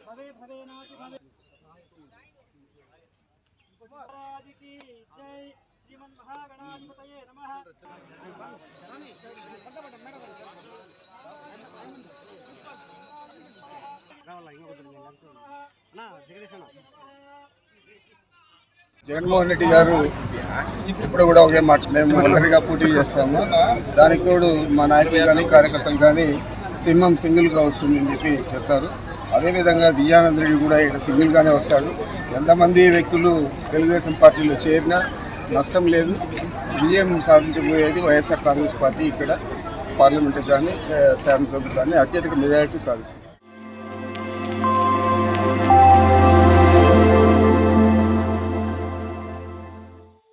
భవే జై శ్రీమన్ మహాగణాధిపతయే జగన్మోహన్ రెడ్డి గారు ఇప్పుడు కూడా ఒకే మాట. మేము ఒంటరిగా పోటీ చేస్తాము. దానికి తోడు మా నాయకులు కానీ కార్యకర్తలు కానీ సింహం సింగిల్గా వస్తుందని చెప్పి చెప్తారు. అదేవిధంగా విజయానంద రెడ్డి కూడా ఇక్కడ సింగిల్గానే వస్తాడు. ఎంతమంది వ్యక్తులు తెలుగుదేశం పార్టీలో చేరినా నష్టం లేదు. విజయం సాధించబోయేది వైఎస్ఆర్ కాంగ్రెస్ పార్టీ ఇక్కడ పార్లమెంటు కానీ శాసనసభ కానీ అత్యధిక మెజారిటీ సాధిస్తుంది.